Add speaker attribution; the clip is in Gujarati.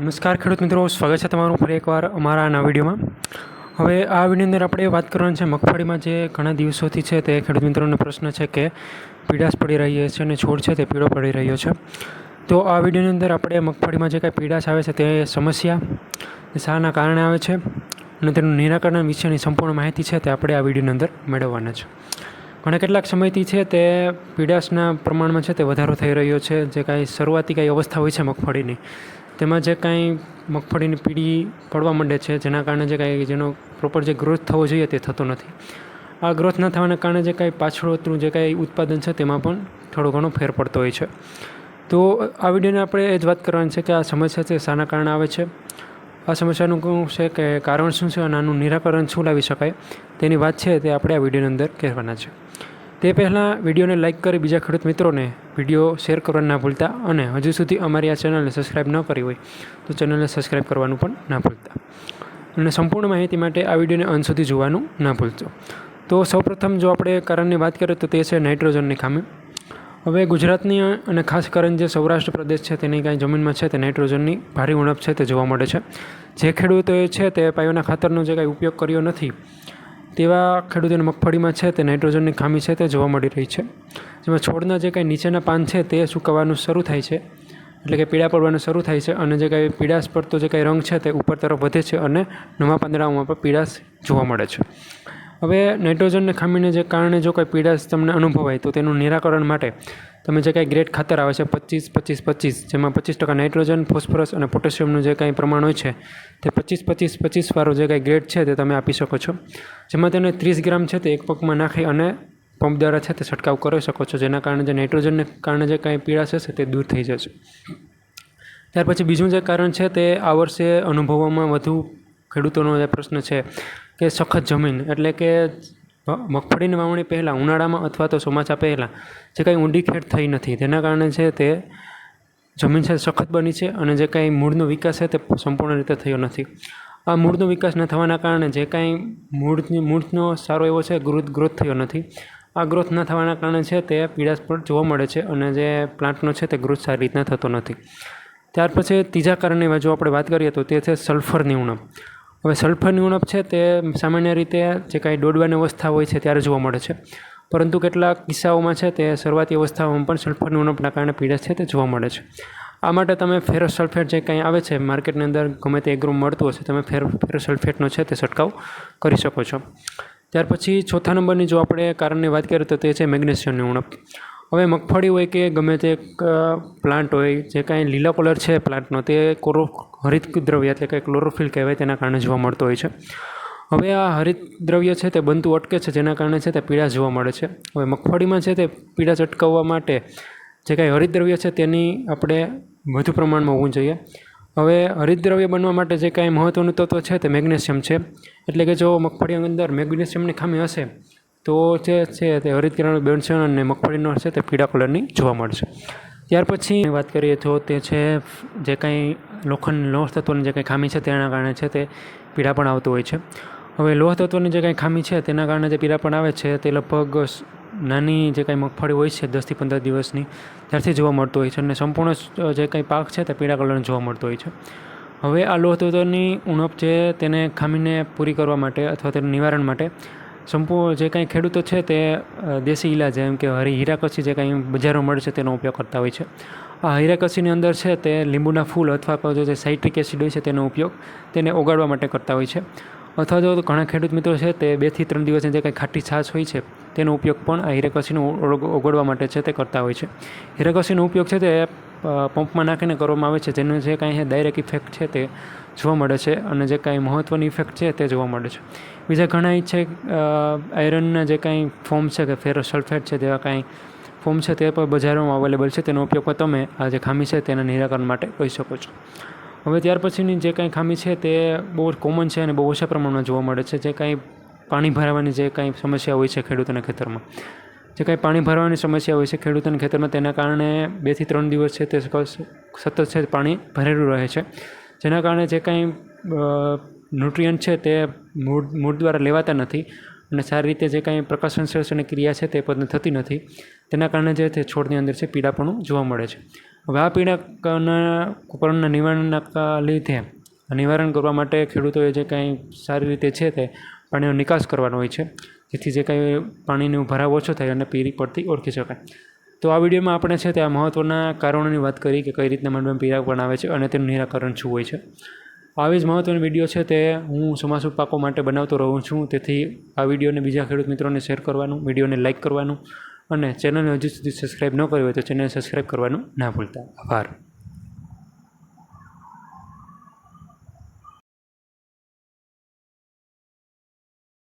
Speaker 1: નમસ્કાર ખેડૂત મિત્રો, સ્વાગત છે તમારું ફરી એકવાર અમારા આના વિડીયોમાં. હવે આ વિડીયોની અંદર આપણે વાત કરવાની છે મગફળીમાં જે ઘણા દિવસોથી છે તે ખેડૂત મિત્રોનો પ્રશ્ન છે કે પીડાશ પડી રહી છે અને છોડ છે તે પીળો પડી રહ્યો છે. તો આ વિડીયોની અંદર આપણે મગફળીમાં જે કાંઈ પીડાશ આવે છે તે સમસ્યા શાના કારણે આવે છે અને તેનું નિરાકરણ વિશેની સંપૂર્ણ માહિતી છે તે આપણે આ વિડીયોની અંદર મેળવવાના છે. ઘણા કેટલાક સમયથી છે તે પીડાશના પ્રમાણમાં છે તે વધારો થઈ રહ્યો છે, જે કાંઈ શરૂઆતી કાંઈ અવસ્થા હોય છે મગફળીની. તેમાં જે કાંઈ મગફળીની પીળી પડવા માંડે છે, જેના કારણે જે કાંઈ, જેનો પ્રોપર જે ગ્રોથ થવો જોઈએ તે થતો નથી. આ ગ્રોથ ન થવાના કારણે જે કાંઈ પાછળનું જે કાંઈ ઉત્પાદન છે તેમાં પણ થોડો ઘણો ફેર પડતો હોય છે. તો આ વિડીયોને આપણે એ જ વાત કરવાની છે કે આ સમસ્યા છે, શાના કારણે આવે છે. આ સમસ્યાનું શું છે કે કારણ શું છે અને આનું નિરાકરણ શું લાવી શકાય, તેની વાત છે તે આપણે આ વિડીયોની અંદર કહેવાના છે. તે પહેલાં વિડીયોને લાઇક કરી બીજા ખેડૂત મિત્રોને વીડિયો શેર કરવા ના ભૂલતા અને હજુ સુધી અમારી આ ચેનલને સબસ્ક્રાઈબ ન કરી હોય તો ચેનલને સબસ્ક્રાઈબ કરવાનું પણ ના ભૂલતા. અને સંપૂર્ણ માહિતી માટે આ વિડીયોને અંત સુધી જોવાનું ના ભૂલજો તો સૌપ્રથમ જો આપણે કારણની વાત કરીએ તો તે છે નાઇટ્રોજનની ખામી. હવે ગુજરાતની અને ખાસ કરીને જે સૌરાષ્ટ્ર પ્રદેશ છે તેની કાંઈ જમીનમાં છે તે નાઇટ્રોજનની ભારે ઉણપ છે તે જોવા મળે છે. જે ખેડૂતોએ છે તે પાયોના ખાતરનો જે કાંઈ ઉપયોગ કર્યો નથી તેવા ખેડૂતોની મગફળીમાં છે તે નાઇટ્રોજનની ખામી છે તે જોવા મળી રહી છે. જેમાં છોડના જે કાંઈ નીચેના પાન છે તે સુકાવાનું શરૂ થાય છે. એટલે કે પીળા પડવાનું શરૂ થાય છે અને જે કાંઈ પીળાશ પડતો જે કાંઈ રંગ છે તે ઉપર તરફ વધે છે અને નવા પાંદડાઓમાં પણ પીળાશ જોવા મળે છે. હવે નાઇટ્રોજનને ખામીને જે કારણે જો કંઈ પીડાશ તમને અનુભવાય, તો તેનું નિરાકરણ માટે તમે જે કાંઈ ગ્રેડ ખાતર આવે છે, પચીસ પચીસ પચીસ, જેમાં પચીસ ટકા નાઇટ્રોજન, ફોસ્ફરસ અને પોટેશિયમનું જે કાંઈ પ્રમાણ હોય છે, તે પચીસ પચીસ પચીસ વાળું જે કાંઈ ગ્રેડ છે તે તમે આપી શકો છો. જેમાં તેને ત્રીસ ગ્રામ છે તે એક પગમાં નાખી અને પંપ દ્વારા છે તે છંટકાવ કરી શકો છો, જેના કારણે જે નાઇટ્રોજનને કારણે જે કાંઈ પીડાશ હશે તે દૂર થઈ જશે. ત્યાર પછી બીજું જે કારણ છે તે આ વર્ષે અનુભવવામાં વધુ ખેડૂતોનો જે પ્રશ્ન છે કે સખત જમીન, એટલે કે મગફળીની વાવણી પહેલાં, ઉનાળામાં અથવા તો ચોમાસા પહેલાં, જે કાંઈ ઊંડી ખેડ થઈ નથી. તેના કારણે છે તે જમીન છે સખત બની છે અને જે કાંઈ મૂળનો વિકાસ છે તે સંપૂર્ણ રીતે થયો નથી. આ મૂળનો વિકાસ ન થવાના કારણે જે કાંઈ મૂળની, મૂળનો સારો એવો છે ગ્રોથ ગ્રોથ થયો નથી. આ ગ્રોથ ન થવાના કારણે છે તે પીડાશ પણ જોવા મળે છે અને જે પ્લાન્ટનો છે તે ગ્રોથ સારી રીતના થતો નથી. ત્યાર પછી ત્રીજા કારણની જો આપણે વાત કરીએ તો તે છે સલ્ફરની ઉણપ. હવે સલ્ફરની ઉણપ છે તે સામાન્ય રીતે જે કાંઈ દોડવાની અવસ્થા હોય છે ત્યારે જોવા મળે છે. પરંતુ કેટલાક કિસ્સાઓમાં છે તે શરૂઆતી અવસ્થાઓમાં પણ સલ્ફરની ઉણપના કારણે પીડે છે તે જોવા મળે છે. આ માટે તમે ફેરસ સલ્ફેટ જે કંઈ આવે છે માર્કેટની અંદર ગમે તે એગ્રો મળતું હશે તમે ફેર ફેરસ સલ્ફેટનો છે તે છંટકાવ કરી શકો છો. ત્યાર પછી ચોથા નંબરની જો આપણે કારણની વાત કરીએ તો તે છે મેગ્નેશિયમની ઉણપ હવે મગફળી હોય કે ગમે તે પ્લાન્ટ હોય, જે કાંઈ લીલા કલર છે પ્લાન્ટનો તે કોરો, હરિત દ્રવ્ય એટલે કે ક્લોરોફિલ કહેવાય તેના કારણે જોવા મળતો હોય છે. હવે આ હરિત દ્રવ્ય છે તે બનતું અટકે છે, જેના કારણે છે તે પીળા જોવા મળે છે. હવે મગફળીમાં છે તે પીડા અટકાવવા માટે જે કાંઈ હરિત દ્રવ્ય છે તેની આપણે વધુ પ્રમાણમાં હોવું જોઈએ. હવે હરિતદ્રવ્ય બનવા માટે જે કાંઈ મહત્ત્વનું તત્વ છે તે મેગ્નેશિયમ છે. એટલે કે જો મગફળીની અંદર મેગ્નેશિયમની ખામી હશે તો જે છે તે હરિતકરણ બનશે અને મગફળીનો છે તે પીળા કલરની જોવા મળશે. ત્યાર પછી વાત કરીએ તો તે છે જે કાંઈ લોખંડ, લોહ તત્વની જે કાંઈ ખામી છે તેના કારણે છે તે પીળા પણ આવતું હોય છે. હવે લોહ તત્વની જે કાંઈ ખામી છે તેના કારણે જે પીળા પણ આવે છે તે લગભગ નાની જે કાંઈ મગફળી હોય છે દસથી પંદર દિવસની ત્યારથી જોવા મળતું હોય છે અને સંપૂર્ણ જે કાંઈ પાક છે તે પીળા કલરનો જોવા મળતો હોય છે. હવે આ લોહ તત્વની ઉણપ છે તેને ખામીને પૂરી કરવા માટે અથવા તેનું નિવારણ માટે સંપૂર્ણ જે કાંઈ ખેડૂતો છે તે દેશી ઇલાજ જેમ કે હરી, હીરાકસી જે કાંઈ બજારમાં મળે છે તેનો ઉપયોગ કરતા હોય છે. આ હીરાકસીની અંદર છે તે લીંબુના ફૂલ અથવા તો જે સાઇટ્રિક એસિડ હોય છે તેનો ઉપયોગ તેને ઓગાળવા માટે કરતા હોય છે. અથવા તો ઘણા ખેડૂત મિત્રો છે તે બેથી ત્રણ દિવસની જે કાંઈ ખાટી છાશ હોય છે તેનો ઉપયોગ પણ આ હીરાકસીનું ઓગળવા માટે છે તે કરતા હોય છે. હીરાકસીનો ઉપયોગ છે તે પંપમાં નાખીને કરવામાં આવે છે. જેનું જે કાંઈ ડાયરેક્ટ ઇફેક્ટ છે તે જોવા મળે છે અને જે કાંઈ મહત્ત્વની ઇફેક્ટ છે તે જોવા મળે છે. બીજા ઘણા છે આયરનના જે કાંઈ ફોર્મ છે કે ફેરો સલ્ફેટ છે તેવા કાંઈ ફોર્મ છે તે પણ બજારોમાં અવેલેબલ છે. તેનો ઉપયોગ તમે આ જે ખામી છે તેના નિરાકરણ માટે કરી શકો છો. હવે ત્યાર પછીની જે કાંઈ ખામી છે તે બહુ કોમન છે અને બહુ ઓછા પ્રમાણમાં જોવા મળે છે. જે કાંઈ પાણી ભરાવાની જે કાંઈ સમસ્યા હોય છે ખેડૂતોના ખેતરમાં. જે કાંઈ પાણી ભરવાની સમસ્યા હોય છે, ખેડૂતોના ખેતરમાં તેના કારણે બેથી ત્રણ દિવસ છે તે સતત છે પાણી ભરેલું રહે છે. જેના કારણે જે કાંઈ ન્યુટ્રિયન્ટ છે તે મૂળ મૂળ દ્વારા લેવાતા નથી અને સારી રીતે જે કાંઈ પ્રકાશસંશ્લેષણની ક્રિયા છે તે પોતે થતી નથી. તેના કારણે જે તે છોડની અંદર છે પીડાપણું જોવા મળે છે. હવે આ પીડાના કુકરના નિવારણના લીધે, નિવારણ કરવા માટે ખેડૂતોએ જે કાંઈ સારી રીતે છે તે પાણીનો નિકાસ કરવાનો હોય છે. જેથી જે કાંઈ પાણીનો ભરાવ ઓછો થાય અને પીરી પડતી ઓળખી શકાય. તો આ વિડીયોમાં આપણે છે તે આ મહત્ત્વના કારણોની વાત કરી કે કઈ રીતના પીળા પણ આવે છે અને તેનું નિરાકરણ શું હોય છે. આવી જ મહત્ત્વની વીડિયો છે તે હું ચોમાસુ પાકો માટે બનાવતો રહું છું. તેથી આ વિડીયોને બીજા ખેડૂત મિત્રોને શેર કરવાનું, વિડીયોને લાઇક કરવાનું અને ચેનલને હજુ સુધી સબસ્ક્રાઈબ ન કરી હોય તો ચેનલ સબસ્ક્રાઈબ કરવાનું ના ભૂલતા. આભાર.